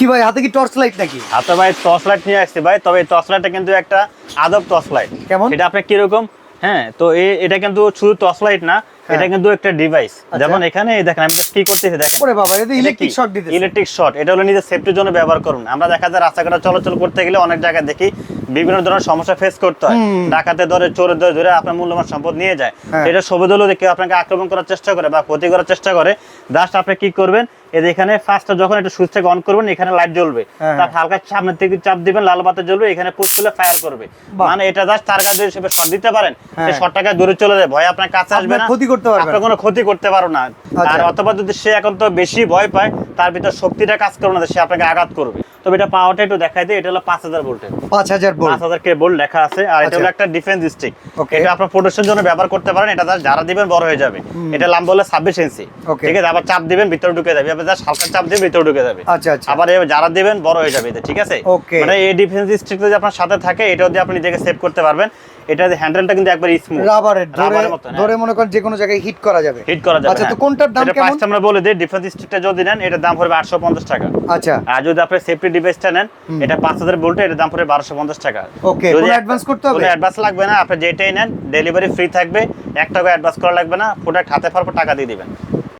কি ভাই হাতে কি টর্চ লাইট নাকি? হাতে ভাই টর্চ লাইট নিয়ে আসছি ভাই তবে টর্চ লাইটটা কিন্তু একটা আদব টর্চ লাইট কেমন? এটা আপনার কীরকম? হ্যাঁ তো এটা কিন্তু শুধু টর্চ লাইট না এটা কিন্তু একটা ডিভাইস যেমন এখানে দেখেন আমি কি করতেছি দেখেন। ওরে বাবা এটা ইলেকট্রিক শক দিতেছে। ইলেকট্রিক শর্ট এটা হলো নিজের সেফটির জন্য ব্যবহার করুন। আমরা দেখা যায় রাস্তাঘাটে চলাচল করতে গেলে অনেক জায়গায় দেখি বিভিন্ন ধরনের সমস্যা ফেস করতে হয়। ডাকাতে ধরে চোরে ধরে ধরে আপনার মূল্যবান সম্পদ নিয়ে যায়। হ্যাঁ। এটা সুবিধা হলো কেউ আপনাকে আক্রমণ করার চেষ্টা করে বা ক্ষতি করার চেষ্টা করে। জাস্ট আপনি কি করবেন এই এখানে ফার্স্টটা যখন সুইচটাকে অন করবেন এখানে লাইট জ্বলবে। হ্যাঁ, তার হালকা সামনের থেকে চাপ দিবেন লাল বাতি জ্বলবে এখানে পুশ করলে ফায়ার করবে। মানে এটা জাস্ট তার কাছে দিতে পারেন। হ্যাঁ। সেই শটটাকে দূরে চলে যায় ভয় আপনার কাছে আসবে না। ক্ষতি করতে পারবে। আপনার কোনো ক্ষতি করতে পারো না। আচ্ছা। আর অথবা যদি সে এখন তো বেশি ভয় পায় তার ভিতর শক্তিটা কাজ করবে না সে আপনাকে আঘাত করবে। তবে এটা পাওয়ারটা একটু দেখাই দিই এটা হলো পাঁচ হাজার ভোল্টের পাঁচ হাজার পাঁচ হাজার কে ভোল্ট লেখা আছে আর এটা আচ্ছা। হলো একটা ডিফেন্স স্টিক। এটা আপনার প্রোটেকশন জন্য ব্যবহার করতে পারেন এটা দিবেন বড় হয়ে যাবে। এটা লম্বা হলে ছাব্বিশ ইঞ্চি। ঠিক আছে আবার চাপ দিবেন ভিতরে ঢুকে যাবে। আবার জাস্ট হালকা চাপ দিয়ে ভিতরে ঢুকে যাবে। আচ্ছা আবার এবার দিবেন বড় হয়ে যাবে এতে, ঠিক আছে? মানে এই ডিফেন্স স্টিক যদি আপনার সাথে থাকে এটা যদি আপনি নিজেকে সেভ করতে পারবেন। এটা হ্যান্ডেলটা কিন্তু একবার স্মুথ রাবারের হ্যাঁ। ধরে মনে করেন যে কোনো জায়গায় হিট করা যাবে। হিট করা যাবে আচ্ছা তো হ্যাঁ। কোনটার দাম কেমন? আমরা বলে দেই ডিফেন্স স্টিকটা যদি নেন এটার দাম পড়বে আটশো পঞ্চাশ টাকা। আচ্ছা। আর যদি আপনি সেফটি ডিভাইসটা নেন এটা পাঁচ হাজার ভোল্টে এটার দাম পড়বে বারোশো পঞ্চাশ টাকা। ওকে কোনো একটা- করতে হবে? কোনো অ্যাডভান্স লাগবে না আপনি যেটাই নেন ডেলিভারি ফ্রি থাকবে এক টাকা অ্যাডভান্স করা লাগবে না প্রোডাক্ট হাতে পর টাকা দিয়ে দিবেন।